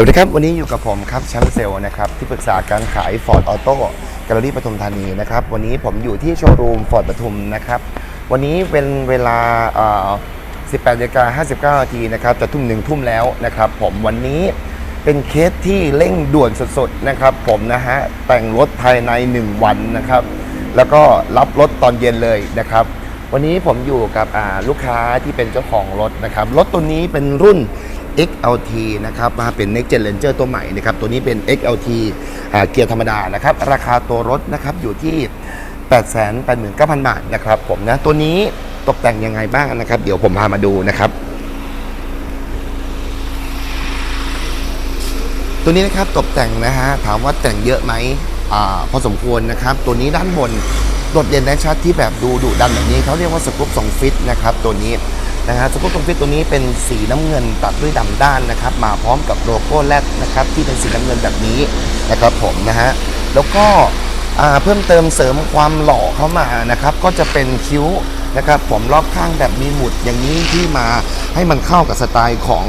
สวัสดีครับ วันนี้อยู่กับผมครับแชมป์เซลล์นะครับ ที่ปรึกษาการขาย Ford Auto แกลเลอรี่ปทุมธานีนะครับ วันนี้ผมอยู่ที่โชว์รูม Ford ปทุมนะครับ วันนี้เป็นเวลา 18นาฬิกา59นาทีนะครับ จะทุ่มหนึ่งทุ่มแล้วนะครับ ผมวันนี้เป็นเคสที่เร่งด่วนสุดๆนะครับ ผมนะฮะ แต่งรถภายใน 1 วันนะครับ แล้วก็รับรถตอนเย็นเลยนะครับ วันนี้ผมอยู่กับลูกค้าที่เป็นเจ้าของรถนะครับ รถตัวนี้เป็นรุ่น XLT นะครับมาเป็น Next Gen Ranger ตัวใหม่นะครับตัวนี้เป็น XLT อ่าเกียร์ธรรมดานะครับราคาตัวรถนะครับอยู่ที่ 889,000 บาทนะครับผมนะตัวนี้ตกแต่งยังไงบ้างนะครับ เดี๋ยวผมพามาดูนะครับตัวนี้นะครับตกแต่งนะฮะถามว่าแต่งเยอะไหมอ่าพอสมควรนะครับ ตัวนี้ด้านบนโดดเด่นได้ชัดที่แบบดูดุดันแบบนี้เขาเรียกว่าสกู๊ปสองฟิตนะครับตัวนี้ นะฮะสกู๊ปสองฟิตตัวนี้เป็นสีน้ำเงินตัดด้วยดำด้านนะครับ มาพร้อมกับโลโก้แรดนะครับที่เป็นสีน้ำเงินแบบนี้นะครับผมนะฮะแล้วก็เพิ่มเติมเสริมความหล่อเข้ามานะครับ ก็จะเป็นคิ้วนะครับผมรอบข้างแบบมีหมุดอย่างนี้ที่มาให้มันเข้ากับสไตล์ของ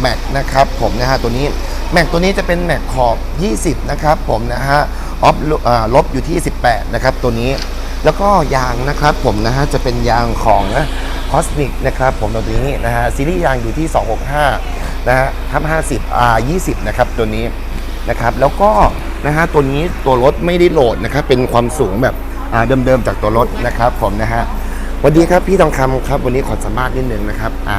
แม็กนะครับผมนะฮะตัวนี้แม็กตัวนี้จะเป็นแม็กขอบ 20 นะครับผมนะฮะออฟลบอยู่ที่ 18 นะครับตัวนี้ แล้วก็ยางนะครับผมนะฮะจะเป็นยางของ คอสมิกนะครับผมตัวนี้นะฮะซีรีส์ยางอยู่ที่ 265 นะฮะทับ50 R 20 นะครับตัวนี้นะครับแล้วก็นะฮะตัวนี้ตัวรถไม่ได้โหลดนะครับเป็นความสูงแบบอ่าเดิมๆจากตัวรถนะครับผมนะฮะสวัสดีครับพี่ทองคำครับวันนี้ขอสัมภาษณ์นิดนึงนะครับอ่า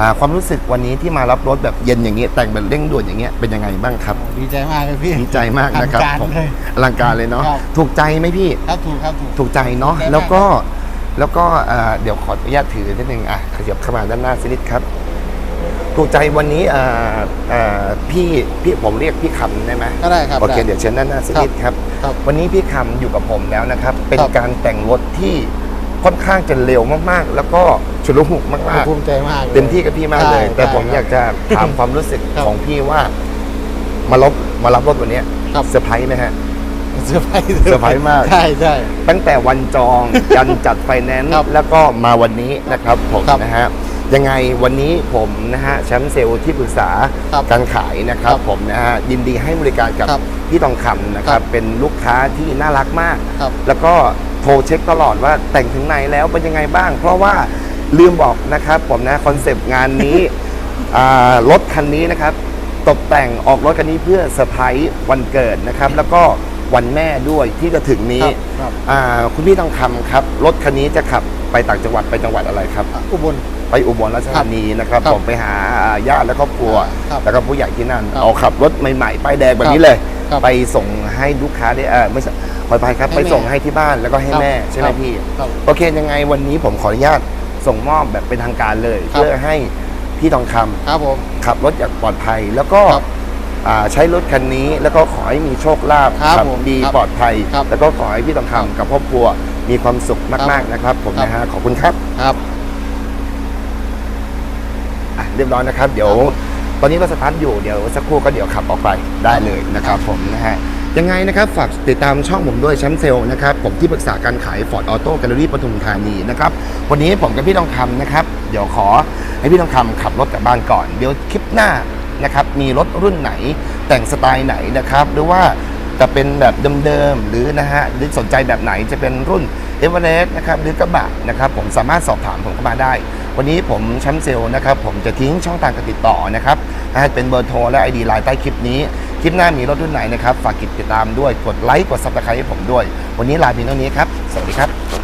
อ่าความรู้สึกวันนี้ที่มารับรถแบบเย็นอย่างเงี้ยแต่งแบบเร่งด่วนอย่างเงี้ยเป็นยังไงบ้างครับ ดีใจมากเลยพี่ดีใจมากนะครับทำการผมเลยอลังการเลยเนาะครับถูกใจไหมพี่ครับถูกครับถูกถูกใจเนาะถูกใจมากแล้วก็ แล้วก็อ่าเดี๋ยวขออนุญาตถือนิดนึงอะขยับเข้ามาด้านหน้าสักนิดครับถูกใจวันนี้อ่าอ่าพี่พี่ผมเรียกพี่คำได้ไหมก็ได้ครับโอเคได้เดี๋ยวเชิญด้านหน้าสักนิดครับครับวันนี้พี่คำอยู่กับผมแล้วนะครับ เป็นครับการแต่งรถที่ค่อนข้างจะเร็วมากๆ แล้วก็ฉุกละหุกมากๆภูมิใจมากลยเต็มที่กับพี่มากเลยใช่แต่ผมใช่อยากจะถามความรู้สึกครับของพี่ว่า มารับมารับรถวันเนี้ยครับเซอร์ไพรส์ไหมฮะ เซอร์ไพรส์เซอร์ไพรส์มาก ใช่ใช่ ตั้งแต่วันจอง ยันจัดไฟแนนซ์ครับแล้วก็มาวันนี้นะครับผมครับนะฮะยังไงวันนี้ผมนะฮะแชมป์เซลล์ที่ปรึกษาครับการขายนะครับ ครับผมนะฮะยินดีให้บริการกับครับพี่ทองคำนะคครัรับบเป็นลูกค้าที่น่ารักมาก ครับแล้วก็โทรเช็คตลอดว่าแต่งถึงไหนแล้วเป็นยังไงบ้าง เพราะว่าลืมบอกนะครับผมนะคอนเซปต์งานนี้ อ่ารถคันนี้นะครับ ตกแต่งออกรถคันนี้เพื่อเซอร์ไพรส์วันเกิดนะครับ แล้วก็ วันแม่ด้วยที่จะถึงนี้ครับครับ อ่าคุณพี่ต้องคำครับ รถคันนี้จะขับไปต่างจังหวัดไปจังหวัดอะไรครับ อุบล ไปอุบลราชธานีนะครับครับผมไปหาญาติและครอบครัว ครับแล้วก็ผู้ใหญ่ที่นั่นครับเอาขับรถใหม่ๆป้ายแดงแบบนี้เลย ครับไปส่งให้ลูกค้าได้เออไม่ใช่ขออภัยครับให้ไปแม่ส่งให้ที่บ้านแล้วก็ให้ครับแม่ใช่ไหมครับพี่ ครับ โอเคยังไงวันนี้ผมขออนุญาตส่งมอบแบบเป็นทางการเลย ครับ เพื่อให้พี่ทองคำครับผม ขับรถอย่างปลอดภัย แล้วก็ครับอ่า ใช้รถคันนี้แล้วก็ขอให้มีโชคลาภครับขัผมดีครับปลอดภัย ครับแล้วก็ขอให้พี่ทองคำกับครอบครัวมีความสุขมาก ๆนะครับ ผมครับ นะฮะขอบคุณครับครับ อะเรียบร้อยนะครับ เดี๋ยว ตอนนี้เราสตาร์ทอยู่เดี๋ยวสักครู่ก็เดี๋ยวขับออกไปได้เลยนะครับ ผมนะฮะยังไงนะครับฝากติดตามช่องผมด้วยแชมป์เซลล์นะครับผมที่ปรึกษาการขาย Ford Auto Gallery ปทุมธานีนะครับวันนี้ผมกับพี่ทองคำนะครับ เดี๋ยวขอให้พี่ทองคำขับรถกลับบ้านก่อนเดี๋ยวคลิปหน้า นะครับมีรถรุ่นไหนแต่งสไตล์ไหนนะครับหรือว่าจะเป็นแบบเดิมๆหรือนะฮะหรือสนใจแบบไหนจะเป็นรุ่นเอเวอเรสต์นะครับหรือกระบะนะครับผมสามารถสอบถามผมเข้ามาได้ วันนี้ผมแชมป์เซลล์นะครับผมจะทิ้งช่องทางการติดต่อนะครับเป็นเบอร์โทรและ ID ไลน์ใต้คลิปนี้ คลิปหน้ามีรถรุ่นไหนนะครับ ฝากกดติดตามด้วยกดไลค์กดซับสไครต์ให้ผมด้วย วันนี้ลาเพียงเท่านี้ครับ สวัสดีครับ